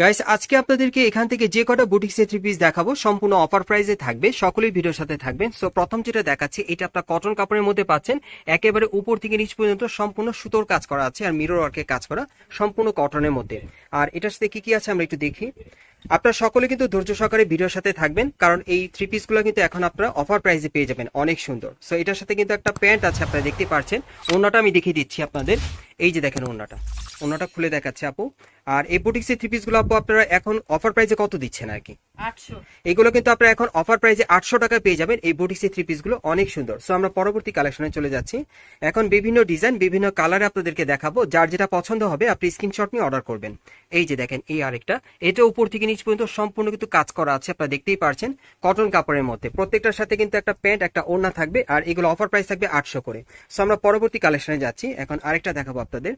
Guys আজকে আপনাদেরকে এখান থেকে যে কটা বুটিক্সে থ্রি পিস দেখাবো, সম্পূর্ণ অফার প্রাইসে থাকবে, সকলেই ভিডিওর সাথে থাকবেন। সো প্রথম যেটা দেখাচ্ছি, এটা আপনার কটন কাপড়ের মধ্যে পাচ্ছেন। একেবারে উপর থেকে নিচ পর্যন্ত সম্পূর্ণ সুতোর কাজ করা আছে আর মিরর ওয়ার্কের কাজ করা, সম্পূর্ণ কটনের মধ্যে। আর এটার সাথে কি কি আছে আমরা একটু দেখি। আপনারা সকলে কিন্তু ধৈর্য সহকারে ভিডিওর সাথে থাকবেন, কারণ এই থ্রি পিসগুলো কিন্তু এখন আপনারা অফার প্রাইসে পেয়ে যাবেন, অনেক সুন্দর। সো এটার সাথে কিন্তু একটা প্যান্ট আছে, আপনারা দেখতে পাচ্ছেন অন্যটা আমি দেখিয়ে দিচ্ছি আপনাদের। এই যে দেখেন ওনাটা ওনাটা খুলে দেখাচ্ছে আপু। আর এই বুটিক্সের থ্রি পিসগুলো আপু আপনারা এখন অফার প্রাইসে কত দিচ্ছেন আর কি? এগুলো কিন্তু আপনারা এখন অফার প্রাইসে আটশো টাকায় পেয়ে যাবেন। এই বুটিক্সের থ্রি পিসগুলো অনেক সুন্দর। সো আমরা পরবর্তী কালেকশনে চলে যাচ্ছি। এখন বিভিন্ন ডিজাইন বিভিন্ন কালারে আপনাদেরকে দেখাবো। যার যেটা পছন্দ হবে আপনি স্ক্রিনশট নিয়ে অর্ডার করবেন। এই যে দেখেন এই আরেকটা। এটা উপর থেকে নিচ পর্যন্ত সম্পূর্ণ কিন্তু কাজ করা আছে আপনারা দেখতেই পারছেন। কটন কাপড়ের মধ্যে। প্রত্যেকটার সাথে কিন্তু একটা প্যান্ট একটা ওড়না থাকবে। আর এগুলো অফার প্রাইস থাকবে আটশো করে। সো আমরা পরবর্তী কালেকশনে যাচ্ছি। এখন আরেকটা দেখাবো আপনাদের।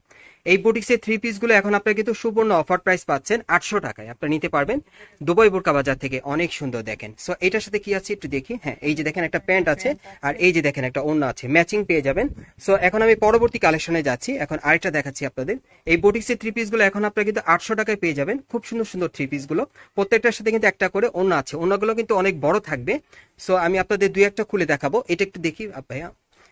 এই বুটিক্সের থ্রি পিসগুলো এখন আপনারা কিন্তু সুবর্ণ অফার প্রাইস পাচ্ছেন আটশো টাকায়। আপনারা নিতে পারবেন দুবাই বোরকা বাজার থেকে অনেক সুন্দর দেখেন। সো এটার সাথে কি আছে একটু দেখি। হ্যাঁ এই যে দেখেন একটা প্যান্ট আছে আর এই যে দেখেন একটা ওড়না আছে ম্যাচিং পেয়ে যাবেন। সো এখন আমি পরবর্তী কালেকশনে যাচ্ছি। এখন আরেকটা দেখাচ্ছি আপনাদের। এই বুটিক্সের থ্রি পিসগুলো এখন আপনারা কিন্তু আটশো টাকায় পেয়ে যাবেন। খুব সুন্দর সুন্দর থ্রি পিসগুলো প্রত্যেকটার সাথে কিন্তু একটা করে ওড়না আছে। ওড়নাগুলো কিন্তু অনেক বড় থাকবে। সো আমি আপনাদের দুই একটা খুলে দেখাবো। এটা একটু দেখি ভাইয়া।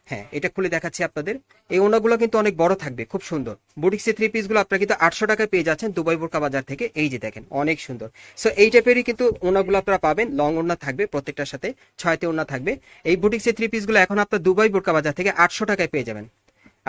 হ্যাঁ এটা খুলে দেখাচ্ছি আপনাদের। এই ওনাগুলো কিন্তু অনেক বড় থাকবে, খুব সুন্দর। বুটিক্সের থ্রি পিসগুলো আপনারা কিন্তু আটশো টাকায় পেয়ে যাচ্ছেন দুবাই বোরকা বাজার থেকে। এই যে দেখেন, অনেক সুন্দর। সো এই টাইপেরই কিন্তু ওনাগুলো আপনারা পাবেন। লং ওনা থাকবে, প্রত্যেকটার সাথে ছয়তে ওনা থাকবে। এই বুটিক্সের থ্রি পিসগুলো এখন আপনার দুবাই বোরকা বাজার থেকে আটশো টাকায় পেয়ে যাবেন।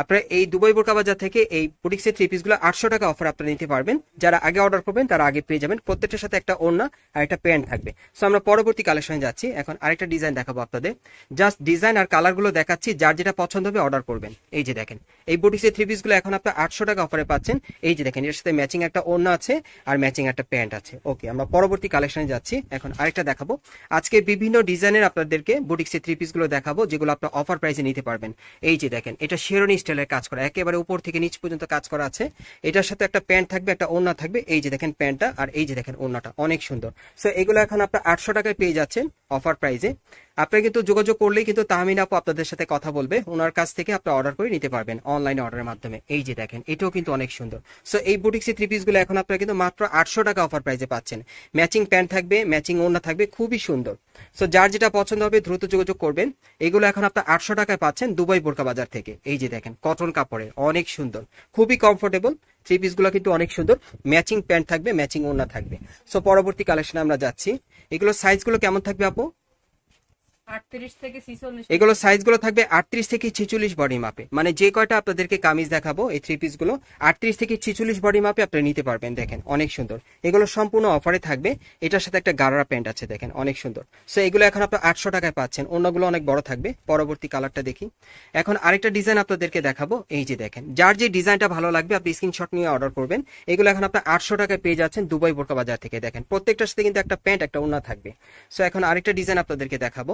আপনারা এই দুবাই বোরকা বাজার থেকে এই বুটিক্সের থ্রি পিসগুলো আটশো টাকা অফার আপনারা নিতে পারবেন। যারা আগে অর্ডার করবেন, তারা আগে পেয়ে যাবেন। প্রত্যেকটার সাথে একটা ওড়না আর একটা প্যান্ট থাকবে। সো আমরা পরবর্তী কালেকশনে যাচ্ছি। এখন আরেকটা ডিজাইন দেখাবো আপনাদের। জাস্ট ডিজাইন আর কালারগুলো দেখাচ্ছি। যার যেটা পছন্দ হবে অর্ডার করবেন। এই যে দেখেন, এই বুটিক্সের থ্রি পিসগুলো এখন আপনার আটশো টাকা অফারে পাচ্ছেন। এই যে দেখেন, এর সাথে ম্যাচিং একটা ওড়না আছে আর ম্যাচিং একটা প্যান্ট আছে। ওকে আমরা পরবর্তী কালেকশনে যাচ্ছি। এখন আরেকটা দেখাবো। আজকে বিভিন্ন ডিজাইনের আপনাদেরকে বুটিক্সের থ্রি পিসগুলো দেখাবো, যেগুলো আপনার অফার প্রাইসে নিতে পারবেন। এই যে দেখেন, এটা শেরনি স্টাইলের কাজ করা, একেবারে উপর থেকে নিচ পর্যন্ত কাজ করা আছে। এটার সাথে একটা প্যান্ট থাকবে, একটা ওড়না থাকবে। এই যে দেখেন প্যান্টটা আর এই যে দেখেন ওড়নাটা, অনেক সুন্দর। সো এগুলো এখন আপনার আটশো টাকায় পেয়ে যাচ্ছেন অফার প্রাইসে আপনি কিন্তু যোগাযোগ করলেই কিন্তু তাহমিন আপু আপনাদের সাথে কথা বলবে। ওনার কাছ থেকে আপনি অর্ডার করে নিতে পারবেন অনলাইনে অর্ডারের মাধ্যমে। এই যে দেখেন, এটাও কিন্তু অনেক সুন্দর। সো এই বুটিক্সি থ্রি পিসগুলো এখন আপনারা কিন্তু মাত্র আটশো টাকা অফার প্রাইসে পাচ্ছেন। ম্যাচিং প্যান্ট থাকবে ম্যাচিং ওড়না থাকবে, খুবই সুন্দর। সো যার যেটা পছন্দ হবে দ্রুত যোগাযোগ করবেন। এগুলো এখন আপনার আটশো টাকায় পাচ্ছেন দুবাই বোরকা বাজার থেকে। এই যে দেখেন কটন কাপড়ের অনেক সুন্দর। খুবই কমফোর্টেবল থ্রি পিসগুলো কিন্তু অনেক সুন্দর। ম্যাচিং প্যান্ট থাকবে ম্যাচিং ওড়না থাকবে। সো পরবর্তী কালেকশনে আমরা যাচ্ছি। এগুলো সাইজগুলো কেমন থাকবে আপু? এগুলো সাইজগুলো থাকবে আটত্রিশ থেকে ছিচল্লিশ বডি মাপে মানে যে কয়টা আপনাদেরকে কামিজ দেখাবো, এই থ্রি পিসগুলো আটত্রিশ থেকে ছিচল্লিশ বডি মাপে আপনি নিতে পারবেন, দেখেন, অনেক সুন্দর। এগুলো সম্পূর্ণ অফারে থাকবে। এটার সাথে একটা গারারা প্যান্ট আছে, দেখেন, অনেক সুন্দর। সো এগুলো এখন আপনার আটশো টাকায় পাচ্ছেন। অন্যগুলো অনেক বড় থাকবে। পরবর্তী কালারটা দেখি। এখন আরেকটা ডিজাইন আপনাদেরকে দেখাবো। এই যে দেখেন, যার যে ডিজাইনটা ভালো লাগবে, আপনি স্ক্রিনশট নিয়ে অর্ডার করবেন। এগুলো এখন আপনার আটশো টাকায় পেয়ে যাচ্ছেন দুবাই বোরকা বাজার থেকে, দেখেন। প্রত্যেকটার সাথে কিন্তু একটা প্যান্ট একটা ওনা থাকবে। সো এখন আরেকটা ডিজাইন আপনাদেরকে দেখাবো।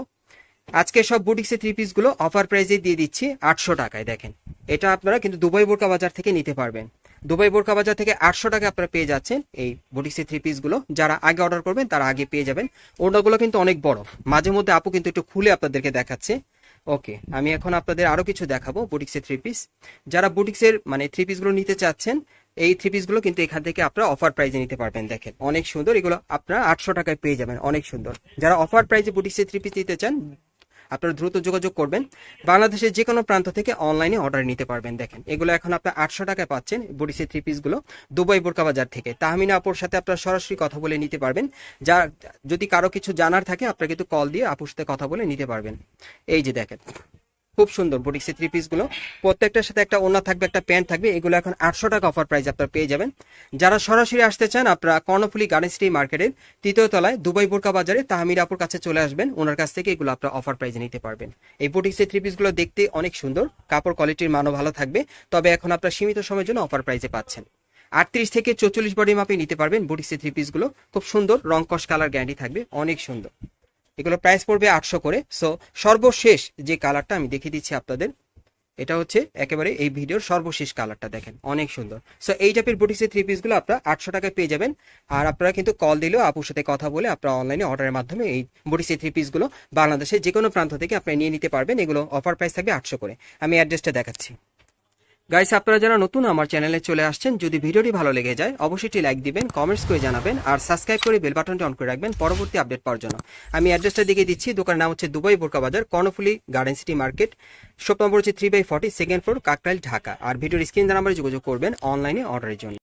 আজকে সব বুটিক্সের থ্রি পিসগুলো অফার প্রাইসে দিয়ে দিচ্ছি আটশো টাকায়, দেখেন। এটা আপনারা কিন্তু দুবাই বোরকা বাজার থেকে নিতে পারবেন। দুবাই বোরকা বাজার থেকে আটশো টাকা আপনারা পেয়ে যাচ্ছেন এই বুটিক্সের থ্রি পিসগুলো। যারা আগে অর্ডার করবেন, তারা আগে পেয়ে যাবেন। ওড়নাগুলো কিন্তু অনেক বড়। মাঝে মধ্যে আপু কিন্তু একটু খুলে আপনাদেরকে দেখাচ্ছে। ওকে, আমি এখন আপনাদের আরও কিছু দেখাবো বুটিক্সের থ্রি পিস যারা বুটিক্সের মানে থ্রি পিসগুলো নিতে চাচ্ছেন, এই থ্রি পিসগুলো কিন্তু এখান থেকে আপনারা অফার প্রাইজে নিতে পারবেন, দেখেন। অনেক সুন্দর। এগুলো আপনারা আটশো টাকায় পেয়ে যাবেন, অনেক সুন্দর। যারা অফার প্রাইজে বুটিক্সের থ্রি পিস নিতে চান আপনারা দ্রুত যোগাযোগ করবেন। বাংলাদেশের যে কোনো প্রান্ত থেকে অনলাইনে অর্ডার নিতে পারবেন। দেখেন, এগুলো এখন আপনার আটশো টাকায় পাচ্ছেন বডিসে থ্রি পিসগুলো দুবাই বোরকা বাজার থেকে। তাহমিনা আপুর সাথে আপনারা সরাসরি কথা বলে নিতে পারবেন। যা, যদি কারও কিছু জানার থাকে, আপনারা কিন্তু কল দিয়ে আপুর সাথে কথা বলে নিতে পারবেন। এই যে দেখেন। খুব সুন্দর বুটিক্সি থ্রি পিসগুলো প্রত্যেকটার সাথে একটা ওনা থাকবে, একটা প্যান্ট থাকবে, এগুলো এখন আটশো টাকা অফার প্রাইস আপনারা পেয়ে যাবেন। যারা সরাসরি আসতে চান, আপনারা কর্ণফুলি গার্ডেন সিটি মার্কেটের তৃতীয় তলায় দুবাই বোরকা বাজারে তাহমির আপুর কাছে চলে আসবেন। ওনার কাছ থেকে এগুলো আপনারা অফার প্রাইজে নিতে পারবেন। এই বুটিক্সের থ্রি পিসগুলো দেখতে অনেক সুন্দর, কাপড় কোয়ালিটির মানও ভালো থাকবে, তবে এখন আপনারা সীমিত সময়ের জন্য অফার প্রাইসে পাচ্ছেন। আটত্রিশ থেকে চৌচল্লিশ বডি মাপে নিতে পারবেন বুটিক্সের থ্রি পিসগুলো খুব সুন্দর রং কস কালার গ্যারান্টি থাকবে, অনেক সুন্দর। এগুলো প্রাইস পড়বে আটশো করে। সো সর্বশেষ যে কালারটা আমি দেখিয়ে দিচ্ছি আপনাদের, এটা হচ্ছে একেবারে এই ভিডিওর সর্বশেষ কালারটা দেখেন, অনেক সুন্দর। সো এই টাইপের বুটিক্সের থ্রি পিসগুলো আপনারা আটশো টাকায় পেয়ে যাবেন। আর আপনারা কিন্তু কল দিলেও আপুর সাথে কথা বলে আপনারা অনলাইনে অর্ডারের মাধ্যমে এই বুটিক্সের থ্রি পিসগুলো বাংলাদেশের যে কোনো প্রান্ত থেকে আপনারা নিয়ে নিতে পারবেন। এগুলো অফার প্রাইস থাকবে আটশো করে। আমি অ্যাড্রেসটা দেখাচ্ছি। গাইস আপনারা যারা নতুন আমার চ্যানেলে চলে আসছেন, যদি ভিডিওটি ভালো লেগে যায়, অবশ্যই লাইক দিবেন কমেন্টস করে জানাবেন, আর সাবস্ক্রাইব করে বেল বাটনটি অন করে রাখবেন পরবর্তী আপডেট পাওয়ার জন্য। আমি অ্যাড্রেসটা দিকে দিচ্ছি, দোকানের নাম হচ্ছে Dubai Borka Bazar, Karnaphuli garden city market shop number হচ্ছে three by forty second floor Kakrail, Dhaka. আর ভিডিওর স্ক্রিন নাম্বারে যোগাযোগ করবেন অনলাইনে অর্ডারের জন্য।